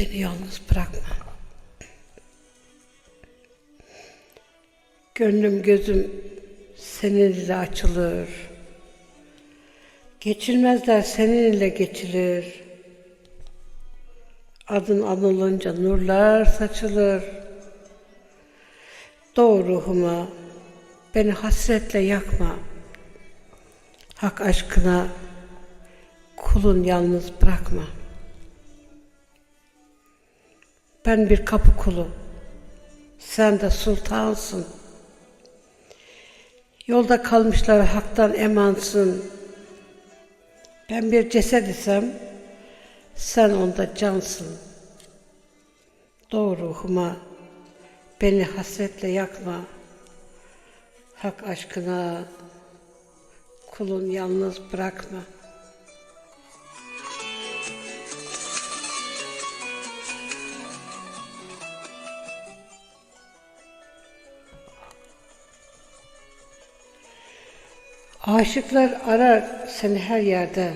Beni yalnız bırakma. Gönlüm gözüm senin ile açılır. Geçilmezler senin ile geçilir. Adın anılınca nurlar saçılır. Doğu ruhuma beni hasretle yakma. Hak aşkına kulun yalnız bırakma. Ben bir kapı kulu. Sen de sultansın. Yolda kalmışlar haktan emansın. Ben bir ceset isem sen onda cansın. Doğru ruhuma beni hasretle yakma. Hak aşkına kulun yalnız bırakma. Aşıklar arar seni her yerde.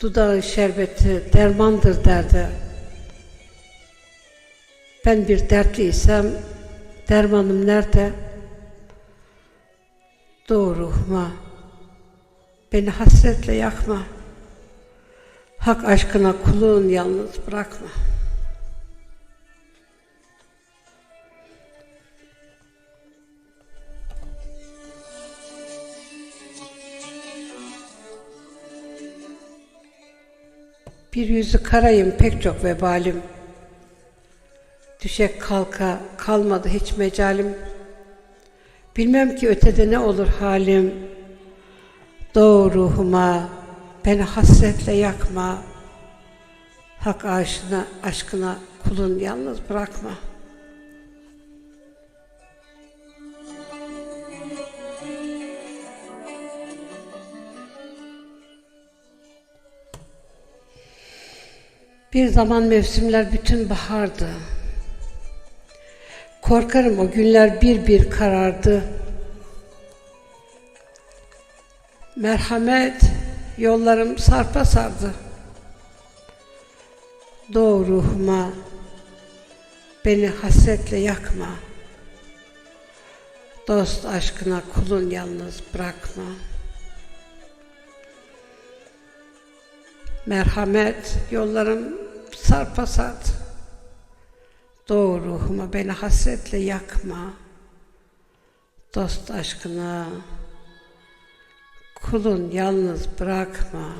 Dudağı şerbeti dermandır derdi. Ben bir dertliysem dermanım nerede? Doğru ruhuma beni hasretle yakma. Hak aşkına kulun yalnız bırakma. Bir yüzü karayım pek çok vebalim. Düşek kalka kalmadı hiç mecalim. Bilmem ki ötede ne olur halim. Doğu ruhuma beni hasretle yakma. Hak aşkına, aşkına kulun yalnız bırakma. Bir zaman mevsimler bütün bahardı. Korkarım o günler bir bir karardı. Merhamet yollarım sarpa sardı. Doğu ruhuma beni hasretle yakma. Dost aşkına kulun yalnız bırakma. Merhamet yollarım sarpa sardı. Doğu ruhuma beni hasretle yakma. Dost aşkına kulun yalnız bırakma.